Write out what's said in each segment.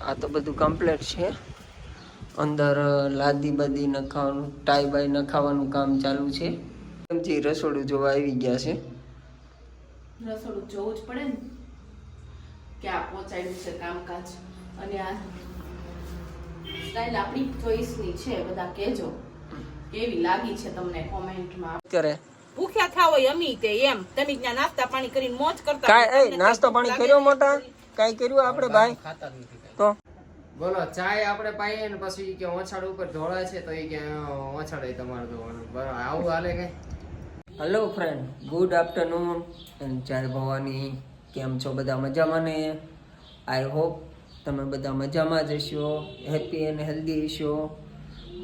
આ તો બધું કમ્પ્લીટ છે. અંદર લાદી બાદી નખાવાનું ટાઈ બાઈ નખાવાનું કામ ચાલુ છે. એમથી રસોડું જોવા આવી ગયા છે. રસોડું જોવું જ પડે ને? કે આ પહોંચાડ્યું છે કામકાજ? અને આ સ્ટાઇલ આપણી ચોઈસની છે બધા કહેજો. કેવી લાગી છે તમને કોમેન્ટમાં કરે ભૂખ્યા થાવ હોય અમી તે એમ. તમે જ્યાં નાસ્તા પાણી કરીને મોજ કરતા કાઈ નાસ્તા પાણી કર્યો મોટા? કાંઈ કર્યું આપણે ભાઈ? તો. બોલો ચાય આપણે પાઈએ ને પછી કે ઓછાડ ઉપર ઢોળાય છે તો એ કે ઓછાડે તમારે ધોવાનું બરાબર આવું હાલે કે? Hello friend good afternoon and જય ભવાની. કેમ છો? બધા મજામાં ને? આઈ હોપ તમે બધા મજામાં જ હશો. હેપી એન્ડ હેલ્ધી હશો.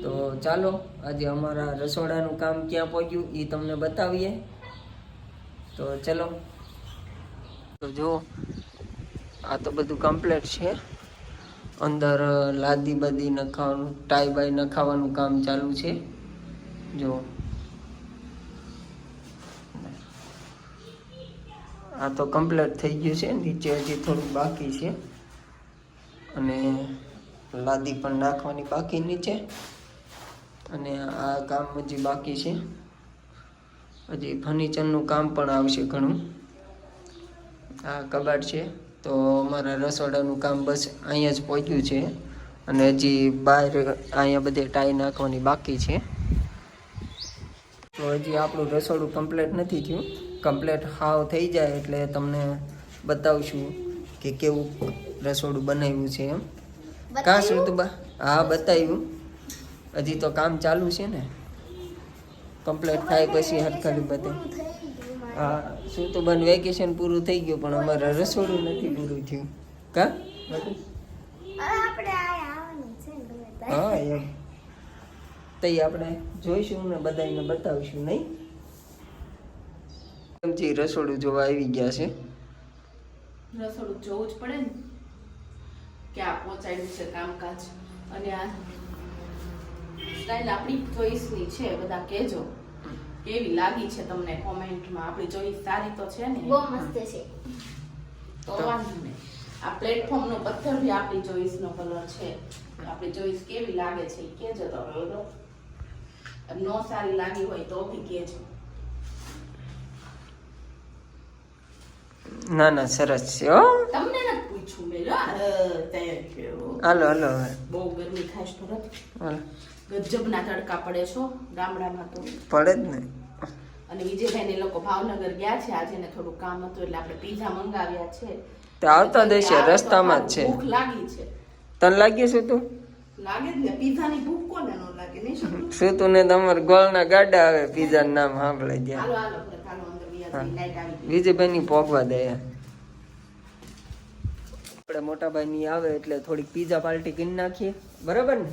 તો ચાલો આજે અમારા રસોડાનું કામ ક્યાં પહોંચ્યું એ તમને બતાવીએ. તો ચલો. તો જો આ તો બધું કમ્પ્લીટ છે. અંદર લાદી બદી નખાવાનું ટાઈ બાઈ નખાવાનું કામ ચાલુ છે. જો. આ તો કમ્પ્લીટ થઈ ગયું છે, નીચે હજી થોડું બાકી છે. અને લાદી પણ નાખવાની બાકી નીચે. અને આ કામ હજી બાકી છે. હજી ફર્નિચરનું કામ પણ આવશે ઘણું. આ કબાટ છે. તો અમારા રસોડાનું કામ બસ અહીંયા જ પહોંચ્યું છે. અને હજી બહાર અહીંયા બધે ટાઈ નાખવાની બાકી છે. તો હજી આપણું રસોડું કમ્પ્લેટ નથી થયું. કમ્પ્લેટ હાવ થઈ જાય એટલે તમને બતાવશું કે કેવું રસોડું બનાવ્યું છે એમ. કાં શું તો બા? હા બતાવ્યું. હજી તો કામ ચાલુ છે ને. કમ્પ્લેટ થાય પછી હરખાડી બધે. હા શું તો બન વેકેશન પૂરું થઈ ગયું પણ અમારે રસોડું નથી પૂરું થયું. કા? હા એમ. તઈ આપણે જોઈશું ને બધાને બતાવીશું નહીં? એમથી રસોડું જોવા આવી ગયા છે? રસોડું જોવું જ પડે ને કે આ પહોંચાડ્યું છે કામકાજ. અને આ સ્ટાઇલ આપણી ચોઈસની છે બધા કહેજો. કેવી લાગી છે તમને કોમેન્ટમાં? આપણી ચોઈસ સારી તો છે ને? બહુ મસ્ત છે. તો વાંધો નહીં. આ પ્લેટફોર્મનો પથ્થર બી આપણી ચોઈસનો કલર છે. આપણી ચોઈસ કેવી લાગે છે એ કહેજો તમે બધો નો સારી લાગી હોય તો બી કહેજો. ના ના સરસ છે હો. તમને ન પૂછ્યું મેં થેન્ક યુ હાલો હાલો બહુ ગરમી થાય છે ભરત હાલો. ગજબના તડકા પડે છો ગામડામાં તો. પડે જ ને. અને વિજયભાઈ ને લોકો ભાવનગર ગયા છે આજે ને થોડું કામ હતું એટલે આપણે પીઝા મંગાવ્યા છે. તે આવતા દેશે રસ્તામાં જ છે. ભૂખ લાગી છે. તને લાગ્યું શું તું? લાગે જ ને પીઝાની ભૂખ કોને નો લાગે નહીં શું તું? ને તમારે ગોળના ગાડા આવે પીઝા નામ સાંભળે ગયા. હાલો હાલો હાલો અંદર વિજયભાઈ ની પોગવા દયા આપણે મોટાભાઈ ની આવે એટલે થોડીક પીઝા પાર્ટી કરી નાખીએ. બરાબર ને?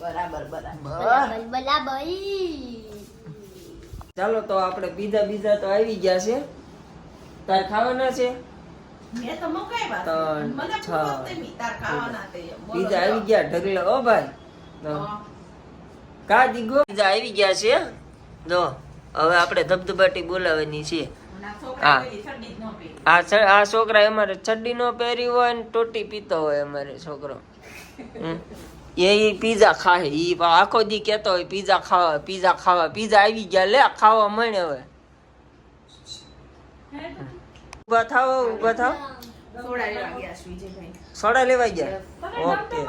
બરાબર બરાબર. બરાબર. બરાબર. ચાલો તો આપણે બીજા બીજા તો આવી ગયા છે. તાર ખાવાના છે? પીઝા આવી ગયા ઢગલા. ઓ ભાઈ કા દીગો? બીજા આવી ગયા છે. જો હવે આપણે ધબધબાટી બોલાવવાની છે. આ આ છોકરા અમારે ચડ્ડી નો પહેરી હોય ને ટોટી પીતો હોય અમારે છોકરો. હમ. એ પીઝા ખાહે. એ આખો દી કેતો હોય પીઝા ખાવા પીઝા ખાવા. પીઝા આવી ગયા લે ખાવા મળે હવે. ઊભા થાવ ઊભા થાવ સોડા લેવા ગયા છે વિજયભાઈ. સોડા લેવા ગયા? ઓકે.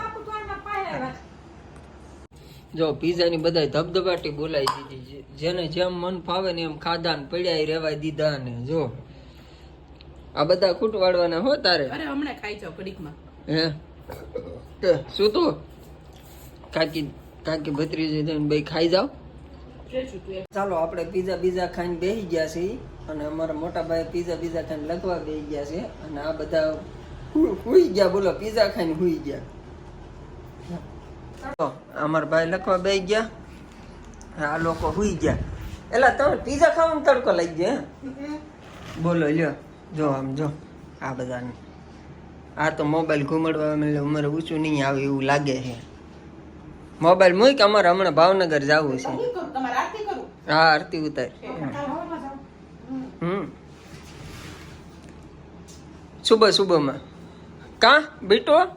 જો પીઝાની બધા ધબધબાટી બોલાવી દીધી. જેને જેમ મન ફાવે ને એમ ખાધા ને પડ્યા રેવાય દીધા ને જો. આ બધા ખૂટવાડવાના હો તારે. અરે હમણાં ખાઈ જાવ કડીકમાં. હે? તે શું તું? કાકી કાકી ભત્રીજી થઈને ભાઈ ખાઈ એક. ચાલો, આપણે પીઝા બીઝા ખાઈને બેસી ગયા છીએ અને અમારા મોટા ભાઈ પીઝા બીઝા ખાઈને લખવા બેસી ગયા છે અને આ બધા હુઈ ગયા, બોલો પીઝા ખાઈને હુઈ ગયા. અમારા ભાઈ લખવા બેસી ગયા. આ લોકો હુઈ ગયા. એટલે તમે પીઝા ખાવાનો તડકો લઈ ગયા? બોલો, લ્યો, જો આમ, જો, આ બધાને. આ તો મોબાઈલ ઘૂમડવા એટલે અમારે ઊંચું નહીં આવે એવું લાગે છે. મોબાઈલ મૂક અમારે હમણાં ભાવનગર જવું છે. હા આરતી ઉતાર. હમ. સુબહ સુબહમાં કા? બેટો?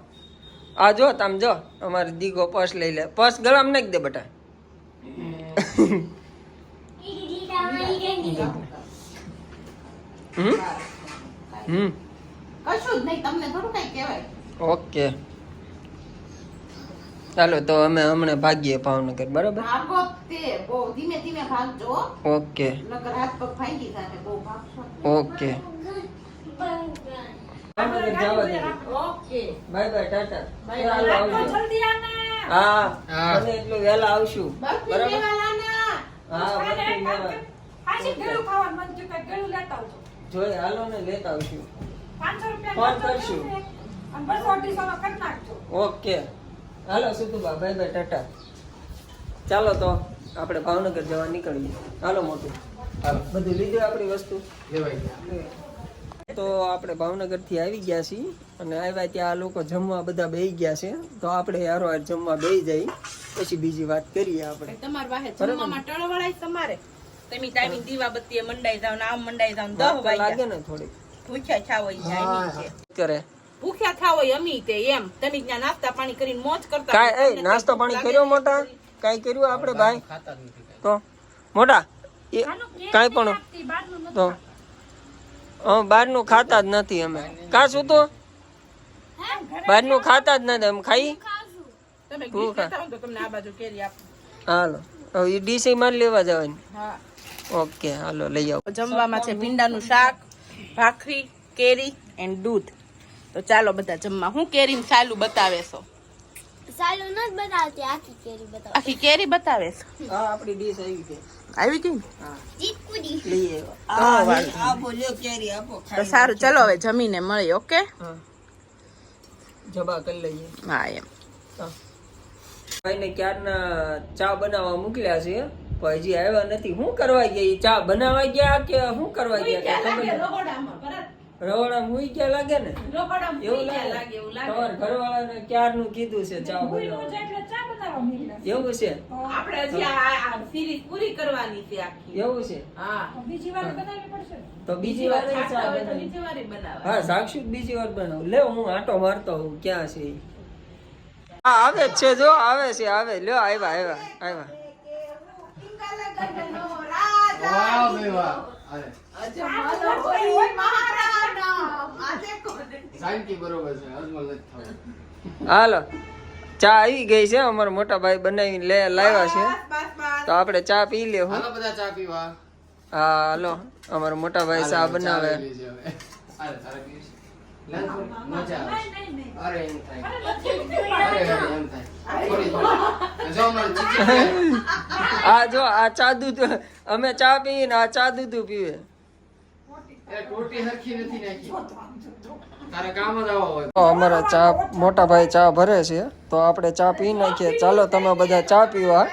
આ જો તમે જો. અમારે દીગો પર્સ લઈ લે. પર્સ ગળામ નાખી દે બટા. હમ. હમ. કશું જ નહીં તમને થોડું કઈ કહેવાય. ઓકે. ચાલો તો અમે હમણાં ભાગીએ ભાવનગર બરાબર? ભાગો તે બહુ ધીમે ધીમે ભાગજો ઓકે. નકર હાથ પગ ભાંગી જાને બહુ ભાગશો. ઓકે. ભાવનગર જવા દે. Okay. Bye bye tata. Bye bye. ચાલો આના. હા. હા. બને એટલું વહેલા આવશું. બરાબર? હા બરફી લેવા પાછી ગળું ખાવાનું મન થયું કે ગળું લેતા આવજો. જોઈ હાલો ને લેતા આવશું. પાંચસો રૂપિયા ફોન કરશું. અને બસો અઢીસોનો કરી નાખજો. ઓકે. હાલો સુતુબા બાય બાય ટાટા. ચાલો તો આપણે ભાવનગર જવા નીકળીએ. હાલો મોટું. બધું લીધું આપણી વસ્તુ? તો આપણે ભાવનગરથી આવી ગયા છીએ અને આવ્યા ત્યાં આ લોકો જમવા બધા બેહી ગયા છે. તો આપણે યારો હાર જમવા બેહી જઈ. પછી બીજી વાત કરીએ આપણે. તમાર વાહે જમવામાં ટળવળાય તમારે? તમે ટાઈમિંગ દીવા બત્તીએ મંડાઈ જાવ ને આમ મંડાઈ જાવ ને દહ લાગે ને થોડી ભૂખ્યા છાવ હોય જાય છે કરે. ભૂખ્યા થાવ હોય અમી તે એમ. તમે જ્યાં નાસ્તા પાણી કરીને મોજ કરતા કાય એ નાસ્તો પાણી કર્યો મોટા? કાંઈ કર્યું આપણે ભાઈ? ખાતા જ નથી કાંઈ. તો મોટા કાંઈ પણ બહારનું તો હા બહારનું ખાતા જ નથી અમે. કાં શું તો? બહારનું ખાતા જ નથી અમે ખાઈ? તમે તું ગીત ખા. લેતા હો ને તો તમને આ બાજુ કેરી આપું. હાલો. એ ડીસી માં લેવા જવાની. હા. ઓકે હાલો લઈ આવો. જમવામાં છે ભીંડાનું શાક ભાખરી કેરી એન્ડ દૂધ. તો ચાલો બધા જમવા. હું કેરી ચાલુ બતાવે છો? સાલું નથી બતાવતી આખી કેરી બતાવ આખી કેરી બતાવે છો? હા આપણી ડીશ આવી ગઈ. આવી ગઈ? ચીકુડી. લઈ આવ્યા. આ લે, કેરી આપો. તો સારું ચલો હવે જમીને મળીએ ઓકે? હા. જબા કરી લઈએ. હા એમ. ભાઈને ક્યારના ચા બનાવવા મોકલ્યા છે પણ હજી આવ્યા નથી. શું કરવા ગયા? ચા બનાવવા ગયા કે શું કરવા ગયા? કાંઈ મુઈ ગયા લાગે ને? એવું લાગે. તમારા ઘરવાળાને ક્યારનું કીધું છે ચા બનાવવા. એવું છે? આપણે હજી આ સિરીઝ પૂરી કરવાની છે આખી. એવું છે? હા. બીજી વાર બનાવવી પડશે. તો બીજી વાર ચા હોય બીજી વારે બનાવવા હા સાક્ષી બીજી વાર બનાવું. લે હું આટો મારતો હું ક્યાં છે હા આવે જ છે જો આવે છે આવે. લ્યો આવ્યા આવ્યા આવ્યા વાહ વાહ અરે શાંતિ બરોબર છે અજમલ નથી થવું હાલો ચા આવી ગઈ છે અમારા મોટા ભાઈ બનાવીને લે લાવ્યા છે. તો આપણે ચા પી લે હું. હાલો બધા ચા પીવા. હા હાલો અમારા મોટા ભાઈ ચા બનાવે. આ જો આ ચા દૂધ અમે ચા પીએ ને આ ચા દૂધ પીવે. અમારા ચા મોટા ભાઈ ચા ભરે છે. તો આપણે ચા પી નાખીએ. ચાલો તમે બધા ચા પીવા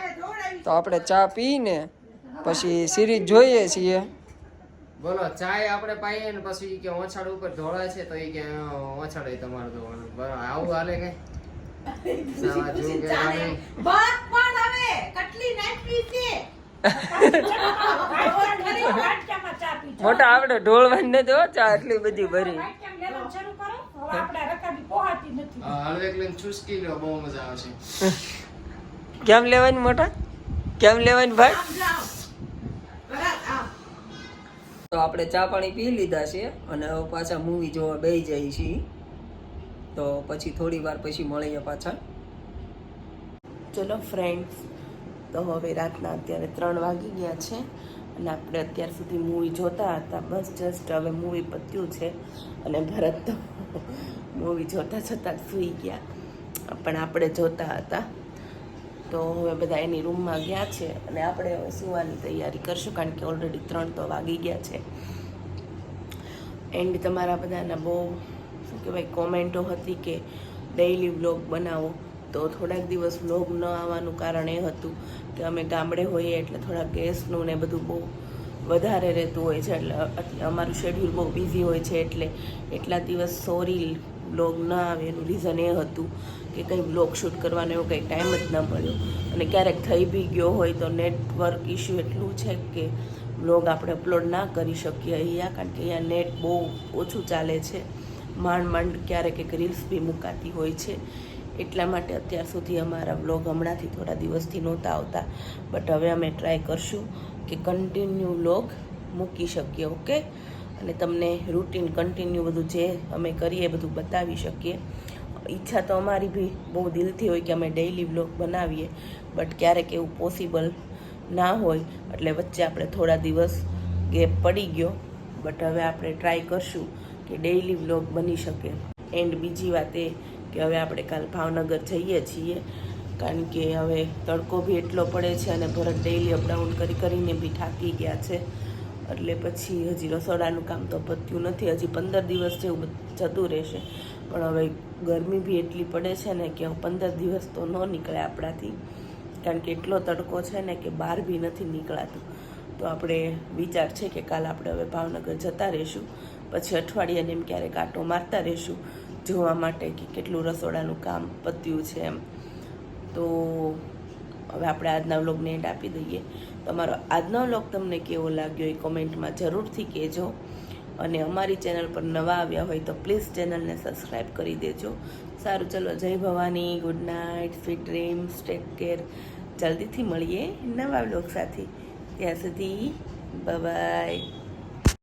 તો આપણે ચા પીને પછી સિરીઝ જોઈએ છીએ. બોલો ચાય આપણે પાઈએ ને પછી કે ઓછાડ ઉપર ઢોળાય છે તો એ કે ઓછાડે તમારે ધોવાનું બરાબર આવું હાલે કે. ભાત પણ હવે કટલી નાખવી છે. મોટા આવડે ઢોળવાની નથી હો ચા એટલી બધી ભરી. કેમ લેવાની મોટા? કેમ લેવાની ભાઈ? તો આપણે ચા પાણી પી લીધા છે અને હવે પાછા મૂવી જોવા બેસી જઈએ છીએ. તો પછી થોડી વાર પછી મળીએ પાછા. ચલો ફ્રેન્ડ્સ તો હવે રાતના અત્યારે ત્રણ વાગી ગયા છે. અને આપણે અત્યાર સુધી મૂવી જોતા હતા. બસ જસ્ટ હવે મૂવી પત્યું છે. અને ભરત તો મૂવી જોતા જોતા સૂઈ ગયા. પણ આપણે જોતા હતા. તો હવે બધા એની રૂમમાં ગયા છે. અને આપણે હવે સુવાની તૈયારી કરશું કારણ કે ઓલરેડી ત્રણ તો વાગી ગયા છે. એન્ડ તમારા બધાના બહુ, શું કહેવાય કોમેન્ટો હતી કે ડેઈલી વ્લોગ બનાવો. તો થોડાક દિવસ વ્લોગ ન આવવાનું કારણ એ હતું કે અમે ગામડે હોઈએ એટલે થોડા ગેસનું ને બધું બહુ વધારે રહેતું હોય છે એટલે અમારું શેડ્યુલ બહુ બિઝી હોય છે એટલે એટલા દિવસ સોરી બ્લોગ ન આવે એનું રીઝન એ હતું કે કંઈ વ્લોગ શૂટ કરવાનો એવો કંઈ ટાઈમ જ ન મળ્યો. અને ક્યારેક થઈ બી ગયો હોય તો નેટવર્ક ઇશ્યુ એટલું છે કે વ્લોગ આપણે અપલોડ ના કરી શકીએ અહીંયા, કારણ કે અહીંયા નેટ બહુ ઓછું ચાલે છે. માંડ માંડ ક્યારેક એક રીલ્સ બી મુકાતી હોય છે. એટલા માટે અત્યાર સુધી અમારા વ્લોગ હમણાંથી થોડા દિવસથી નહોતા આવતા. બટ હવે અમે ટ્રાય કરશું કે કન્ટિન્યુ બ્લોગ મૂકી શકીએ ઓકે અને તમને રૂટીન કન્ટિન્યુ બધું જે અમે કરીએ બધું બતાવી શકીએ. ઈચ્છા તો અમારી બી બહુ દિલથી હોય કે અમે ડેઈલી વ્લોગ બનાવીએ બટ ક્યારેક એવું પોસિબલ ના હોય. એટલે વચ્ચે આપણે થોડા દિવસ ગેપ પડી ગયો બટ હવે આપણે ટ્રાય કરશું કે ડેઈલી વ્લોગ બની શકે. એન્ડ બીજી વાત એ કે હવે આપણે કાલ ભાવનગર જઈએ છીએ, કારણ કે હવે તડકો બી એટલો પડે છે અને ભરત ડેઇલી અપડાઉન કરી કરીને બી થાકી ગયા છે. એટલે પછી હજી રસોડાનું કામ તો પત્યું નથી, હજી પંદર દિવસ જેવું જતું રહેશે. પણ હવે ગરમી બી એટલી પડે છે ને કે પંદર દિવસ તો ન નીકળે આપણાથી, કારણ કે એટલો તડકો છે ને કે બહાર બી નથી નીકળાતું. તો આપણે વિચાર છે કે કાલ આપણે હવે ભાવનગર જતા રહીશું, પછી અઠવાડિયાને એમ ક્યારેક આટો મારતા રહીશું. જોવા માટે કે કેટલું રસોડાનું કામ પત્યું છે એમ. તો હવે આપણે આજના વ્લોગને એન્ડ આપી દઈએ. તમારો આજનો વ્લોગ તમને કેવો લાગ્યો એ કોમેન્ટમાં જરૂરથી કહેજો. અને અમારી ચેનલ પર નવા આવ્યા હોય તો પ્લીઝ ચેનલને સબસ્ક્રાઈબ કરી દેજો. સારું, ચલો, જય Bhavani, good night, sweet dreams, take care. જલ્દીથી મળીએ નવા વ્લોગ સાથે. ત્યાં સુધી બાય